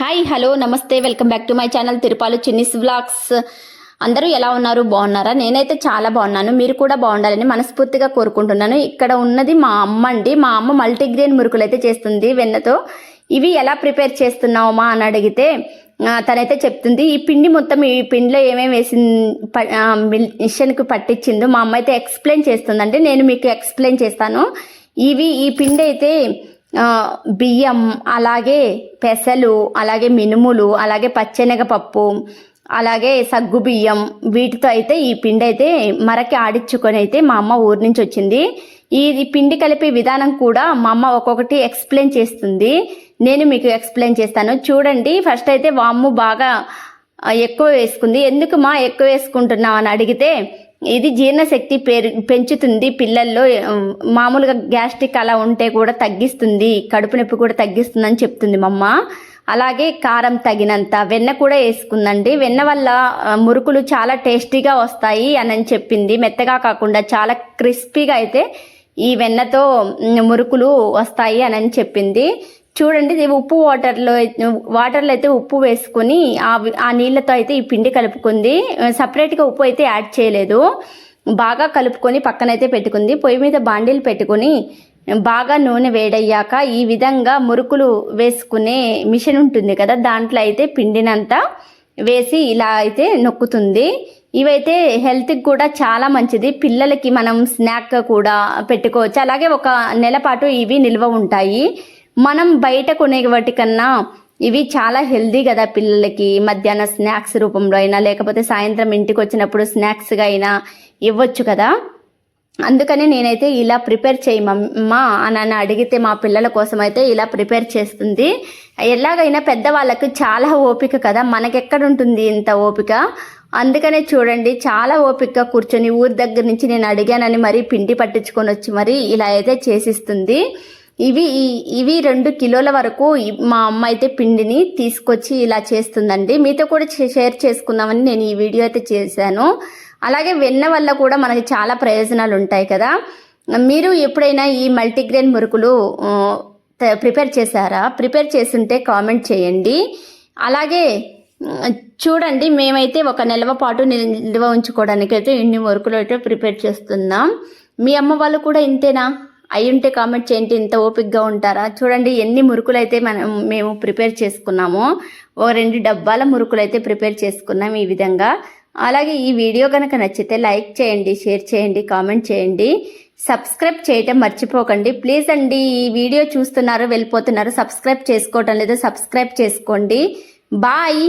Hi hello నమస్తే welcome back to my channel Tirupalu Chinni's vlogs. అందరూ ఎలా ఉన్నారు? బాగున్నారా? నేనైతే చాలా బాగున్నాను. మీరు కూడా బాగుండాలని మనస్ఫూర్తిగా కోరుకుంటున్నాను. ఇక్కడ ఉన్నది మా అమ్మ అండి. మా అమ్మ మల్టీగ్రెయిన్ మురుకులు అయితే చేస్తుంది వెన్నతో. ఇవి ఎలా ప్రిపేర్ చేస్తున్నావమ్మా అని అడిగితే తనైతే చెప్తుంది ఈ పిండి మొత్తం ఈ పిండిలో ఏమేమి వేసింది? మిషన్కి పట్టించిందో. మా అమ్మ అయితే ఎక్స్ప్లెయిన్ చేస్తుందంటే నేను మీకు ఎక్స్ప్లెయిన్ చేస్తాను. ఇవి ఈ పిండి అయితే బియ్యం అలాగే పెసలు అలాగే మినుములు అలాగే పచ్చెనగపప్పు అలాగే సగ్గు బియ్యం వీటితో అయితే ఈ పిండి అయితే మరకి ఆడించుకొని అయితే మా అమ్మ ఊరి నుంచి వచ్చింది. ఈ పిండి కలిపే విధానం కూడా మా అమ్మ ఒక్కొక్కటి ఎక్స్ప్లెయిన్ చేస్తుంది. నేను మీకు ఎక్స్ప్లెయిన్ చేస్తాను. చూడండి ఫస్ట్ అయితే వామ్ము బాగా ఎక్కువ వేసుకుంది. ఎందుకు మా ఎక్కువ వేసుకుంటున్నావు అని అడిగితే ఇది జీర్ణశక్తి పేరు పెంచుతుంది. పిల్లల్లో మామూలుగా గ్యాస్ట్రిక్ అలా ఉంటే కూడా తగ్గిస్తుంది. కడుపు నొప్పి కూడా తగ్గిస్తుంది అని చెప్తుంది మమ్మ. అలాగే కారం తగినంత వెన్న కూడా వేసుకుందండి. వెన్న వల్ల మురుకులు చాలా టేస్టీగా వస్తాయి అని చెప్పింది. మెత్తగా కాకుండా చాలా క్రిస్పీగా అయితే ఈ వెన్నతో మురుకులు వస్తాయి అని చెప్పింది. చూడండి ఇది ఉప్పు వాటర్లో వాటర్లో అయితే ఉప్పు వేసుకొని ఆ నీళ్ళతో అయితే ఈ పిండి కలుపుకుంది. సపరేట్గా ఉప్పు అయితే యాడ్ చేయలేదు. బాగా కలుపుకొని పక్కనైతే పెట్టుకుంది. పొయ్యి మీద బాండీలు పెట్టుకుని బాగా నూనె వేడయ్యాక ఈ విధంగా మురుకులు వేసుకునే మిషన్ ఉంటుంది కదా దాంట్లో అయితే పిండినంతా వేసి ఇలా అయితే నొక్కుతుంది. ఇవైతే హెల్త్కి కూడా చాలా మంచిది. పిల్లలకి మనం స్నాక్ కూడా పెట్టుకోవచ్చు. అలాగే ఒక నెల పాటు ఇవి నిల్వ ఉంటాయి. మనం బయట కొనే వాటికన్నా ఇవి చాలా హెల్దీ కదా పిల్లలకి. మధ్యాహ్న స్నాక్స్ రూపంలో అయినా లేకపోతే సాయంత్రం ఇంటికి వచ్చినప్పుడు స్నాక్స్గా అయినా ఇవ్వచ్చు కదా. అందుకని నేనైతే ఇలా ప్రిపేర్ చేయమమ్మా అని అని అడిగితే మా పిల్లల కోసం అయితే ఇలా ప్రిపేర్ చేస్తుంది. ఎలాగైనా పెద్దవాళ్ళకి చాలా ఓపిక కదా. మనకెక్కడ ఉంటుంది ఇంత ఓపిక? అందుకనే చూడండి చాలా ఓపికగా కూర్చొని ఊరి దగ్గర నుంచి నేను అడిగానని మరీ పిండి పట్టించుకొని వచ్చి మరి ఇలా అయితే చేసిస్తుంది. ఇవి ఈ- ఇవి రెండు కిలోల వరకు మా అమ్మ అయితే పిండిని తీసుకొచ్చి ఇలా చేస్తుందండి. మీతో కూడా షేర్ చేసుకుందామని నేను ఈ వీడియో అయితే చేశాను. అలాగే వెన్న వల్ల కూడా మనకి చాలా ప్రయోజనాలు ఉంటాయి కదా. మీరు ఎప్పుడైనా ఈ మల్టీగ్రెయిన్ మురుకులు ప్రిపేర్ చేశారా? ప్రిపేర్ చేస్తుంటే కామెంట్ చేయండి. అలాగే చూడండి మేమైతే ఒక నెలవ పాటు నిల్వ ఉంచుకోవడానికి అయితే ఇన్ని మురుకులు అయితే ప్రిపేర్ చేస్తున్నాం. మీ అమ్మ వాళ్ళు కూడా ఇంతేనా? అయ్యుంటే కామెంట్ చేయండి ఇంత ఓపిక్గా ఉంటారా? చూడండి ఎన్ని మురుకులు అయితే మనం మేము ప్రిపేర్ చేసుకున్నామో ఓ రెండు డబ్బాల మురుకులు అయితే ప్రిపేర్ చేసుకున్నాం ఈ విధంగా. అలాగే ఈ వీడియో కనుక నచ్చితే లైక్ చేయండి షేర్ చేయండి కామెంట్ చేయండి. సబ్స్క్రైబ్ చేయటం మర్చిపోకండి. ప్లీజ్ అండి ఈ వీడియో చూస్తున్నారు వెళ్ళిపోతున్నారు సబ్స్క్రైబ్ చేసుకోవటం లేదో సబ్స్క్రైబ్ చేసుకోండి. బాయ్!